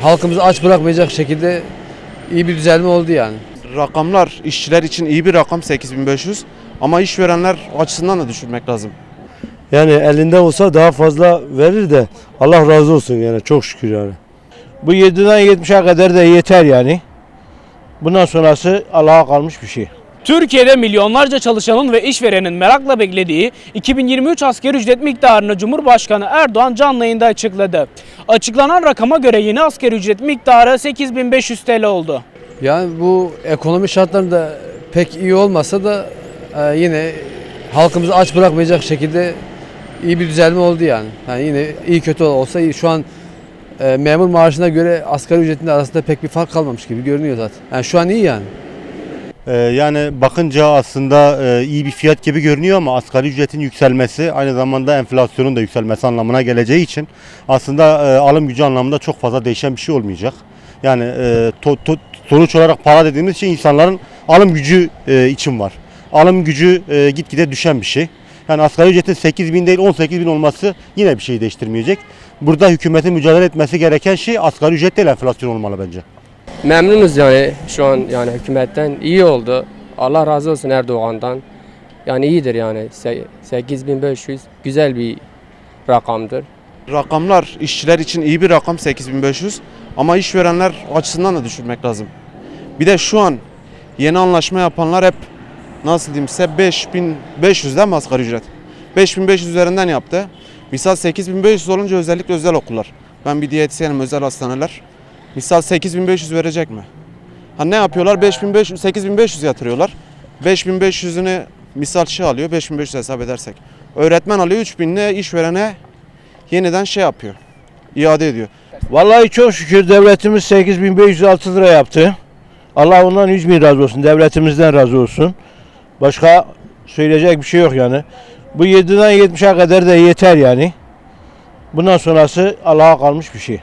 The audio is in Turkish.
halkımızı aç bırakmayacak şekilde iyi bir düzelme oldu yani. Rakamlar işçiler için iyi bir rakam 8500 ama işverenler açısından da düşürmek lazım. Yani elinde olsa daha fazla verir de Allah razı olsun yani çok şükür yani. Bu 7'den 70'e kadar da yeter yani. Bundan sonrası Allah'a kalmış bir şey. Türkiye'de milyonlarca çalışanın ve işverenin merakla beklediği 2023 asgari ücret miktarını Cumhurbaşkanı Erdoğan canlı yayında açıkladı. Açıklanan rakama göre yeni asgari ücret miktarı 8500 TL oldu. Yani bu ekonomi şartlarında pek iyi olmasa da e, yine halkımızı aç bırakmayacak şekilde iyi bir düzelme oldu yani. Yani yine iyi kötü olsa. Şu an e, memur maaşına göre asgari ücretin arasında pek bir fark kalmamış gibi görünüyor zaten. Yani şu an iyi yani. Ee, yani bakınca aslında e, iyi bir fiyat gibi görünüyor ama asgari ücretin yükselmesi aynı zamanda enflasyonun da yükselmesi anlamına geleceği için aslında e, alım gücü anlamında çok fazla değişen bir şey olmayacak. Yani e, sonuç olarak para dediğimiz şey insanların alım gücü için var. Alım gücü e, gitgide düşen bir şey. Yani asgari ücretin 8 bin değil 18 bin olması yine bir şey değiştirmeyecek. Burada hükümetin mücadele etmesi gereken şey asgari ücret değil enflasyon olmalı bence. Memnunuz yani şu an yani hükümetten iyi oldu. Allah razı olsun Erdoğan'dan. Yani iyidir yani. Se- 8500 güzel bir rakamdır. Rakamlar işçiler için iyi bir rakam 8500 ama işverenler açısından da düşürmek lazım. Bir de şu an yeni anlaşma yapanlar hep nasıl diyeyim size 5500'den mi asgari ücret? 5500 üzerinden yaptı. Misal 8500 olunca özellikle özel okullar. Ben bir diyetisyenim özel hastaneler. Misal 8500 verecek mi? Ha ne yapıyorlar? 5500 8500 yatırıyorlar. 5500'ünü misal şey alıyor 5500 hesap edersek. Öğretmen alıyor 3000'le işverene yeniden şey yapıyor. iade ediyor. Vallahi çok şükür devletimiz 8506 lira yaptı. Allah ondan 100 bin razı olsun. Devletimizden razı olsun. Başka söyleyecek bir şey yok yani. Bu 7'den 70'e kadar da yeter yani. Bundan sonrası Allah'a kalmış bir şey.